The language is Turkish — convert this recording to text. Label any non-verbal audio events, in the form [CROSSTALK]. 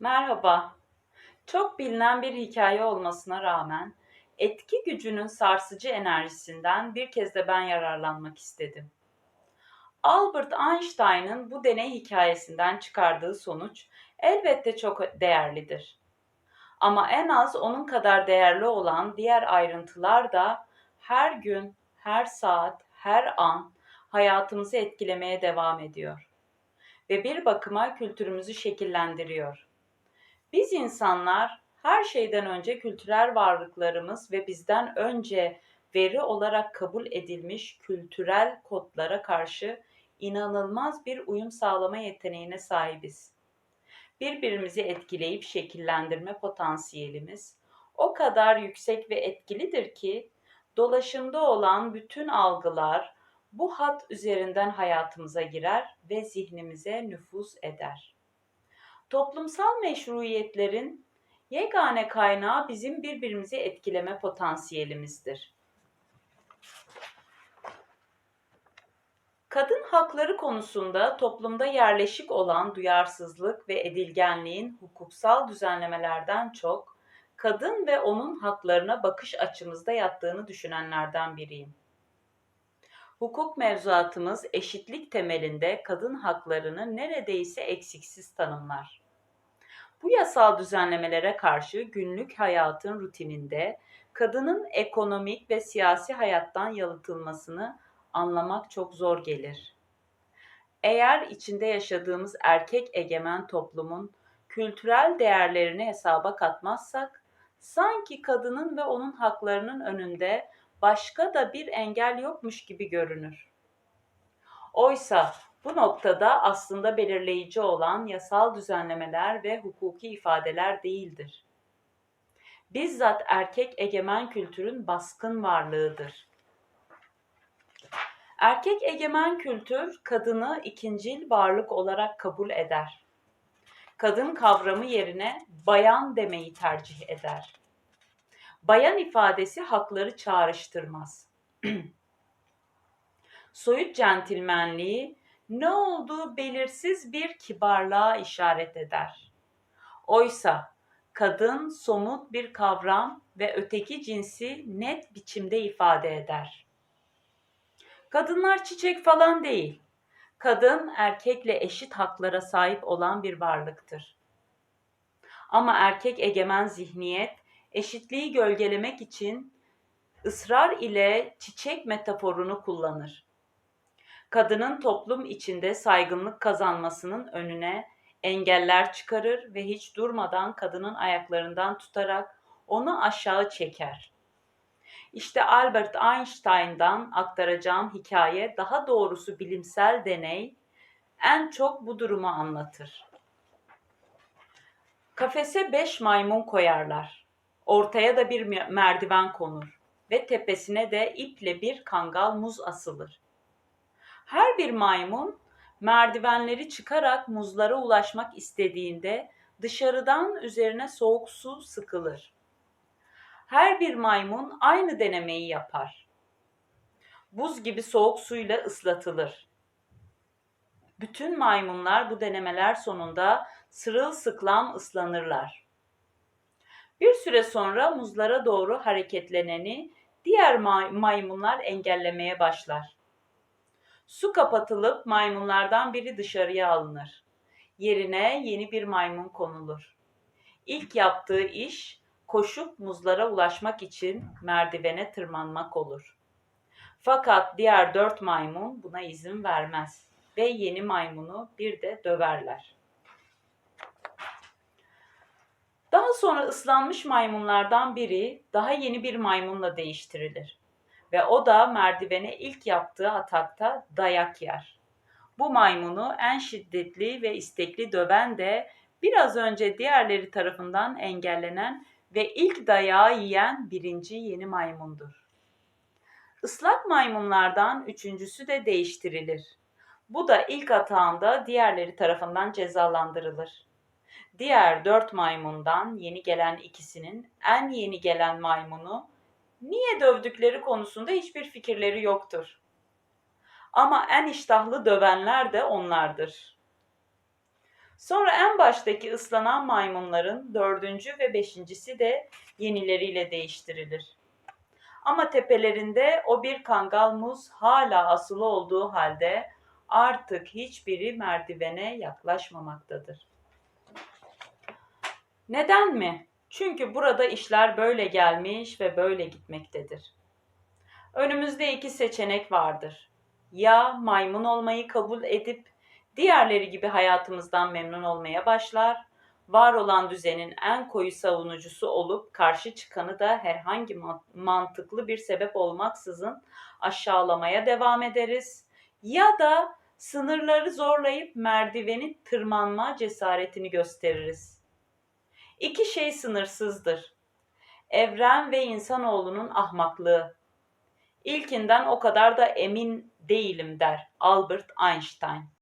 Merhaba. Çok bilinen bir hikaye olmasına rağmen etki gücünün sarsıcı enerjisinden bir kez de ben yararlanmak istedim. Albert Einstein'ın bu deney hikayesinden çıkardığı sonuç elbette çok değerlidir. Ama en az onun kadar değerli olan diğer ayrıntılar da her gün, her saat, her an hayatımızı etkilemeye devam ediyor ve bir bakıma kültürümüzü şekillendiriyor. Biz insanlar her şeyden önce kültürel varlıklarımız ve bizden önce veri olarak kabul edilmiş kültürel kodlara karşı inanılmaz bir uyum sağlama yeteneğine sahibiz. Birbirimizi etkileyip şekillendirme potansiyelimiz o kadar yüksek ve etkilidir ki dolaşımda olan bütün algılar bu hat üzerinden hayatımıza girer ve zihnimize nüfuz eder. Toplumsal meşruiyetlerin yegane kaynağı bizim birbirimizi etkileme potansiyelimizdir. Kadın hakları konusunda toplumda yerleşik olan duyarsızlık ve edilgenliğin hukuksal düzenlemelerden çok kadın ve onun haklarına bakış açımızda yattığını düşünenlerden biriyim. Hukuk mevzuatımız eşitlik temelinde kadın haklarını neredeyse eksiksiz tanımlar. Bu yasal düzenlemelere karşı günlük hayatın rutininde kadının ekonomik ve siyasi hayattan yalıtılmasını anlamak çok zor gelir. Eğer içinde yaşadığımız erkek egemen toplumun kültürel değerlerini hesaba katmazsak, sanki kadının ve onun haklarının önünde başka da bir engel yokmuş gibi görünür. Oysa bu noktada aslında belirleyici olan yasal düzenlemeler ve hukuki ifadeler değildir. Bizzat erkek egemen kültürün baskın varlığıdır. Erkek egemen kültür kadını ikincil varlık olarak kabul eder. Kadın kavramı yerine bayan demeyi tercih eder. Bayan ifadesi hakları çağrıştırmaz. [CLEARS THROAT] Soyut centilmenliği ne olduğu belirsiz bir kibarlığa işaret eder. Oysa kadın somut bir kavram ve öteki cinsi net biçimde ifade eder. Kadınlar çiçek falan değil. Kadın erkekle eşit haklara sahip olan bir varlıktır. Ama erkek egemen zihniyet eşitliği gölgelemek için ısrar ile çiçek metaforunu kullanır. Kadının toplum içinde saygınlık kazanmasının önüne engeller çıkarır ve hiç durmadan kadının ayaklarından tutarak onu aşağı çeker. İşte Albert Einstein'dan aktaracağım hikaye, daha doğrusu bilimsel deney en çok bu durumu anlatır. Kafese beş maymun koyarlar. Ortaya da bir merdiven konur ve tepesine de iple bir kangal muz asılır. Her bir maymun merdivenleri çıkarak muzlara ulaşmak istediğinde dışarıdan üzerine soğuk su sıkılır. Her bir maymun aynı denemeyi yapar. Buz gibi soğuk suyla ıslatılır. Bütün maymunlar bu denemeler sonunda sırılsıklam ıslanırlar. Bir süre sonra muzlara doğru hareketleneni diğer maymunlar engellemeye başlar. Su kapatılıp maymunlardan biri dışarıya alınır. Yerine yeni bir maymun konulur. İlk yaptığı iş koşup muzlara ulaşmak için merdivene tırmanmak olur. Fakat diğer dört maymun buna izin vermez ve yeni maymunu bir de döverler. Daha sonra ıslanmış maymunlardan biri daha yeni bir maymunla değiştirilir ve o da merdivene ilk yaptığı atakta dayak yer. Bu maymunu en şiddetli ve istekli döven de biraz önce diğerleri tarafından engellenen ve ilk dayağı yiyen birinci yeni maymundur. Islak maymunlardan üçüncüsü de değiştirilir. Bu da ilk atağında diğerleri tarafından cezalandırılır. Diğer dört maymundan yeni gelen ikisinin en yeni gelen maymunu niye dövdükleri konusunda hiçbir fikirleri yoktur. Ama en iştahlı dövenler de onlardır. Sonra en baştaki ıslanan maymunların dördüncü ve beşincisi de yenileriyle değiştirilir. Ama tepelerinde o bir kangal muz hala asılı olduğu halde artık hiçbiri merdivene yaklaşmamaktadır. Neden mi? Çünkü burada işler böyle gelmiş ve böyle gitmektedir. Önümüzde iki seçenek vardır. Ya maymun olmayı kabul edip diğerleri gibi hayatımızdan memnun olmaya başlar, var olan düzenin en koyu savunucusu olup karşı çıkanı da herhangi ma- mantıklı bir sebep olmaksızın aşağılamaya devam ederiz. Ya da sınırları zorlayıp merdiveni tırmanma cesaretini gösteririz. İki şey sınırsızdır. Evren ve insanoğlunun ahmaklığı. İlkinden o kadar da emin değilim der Albert Einstein.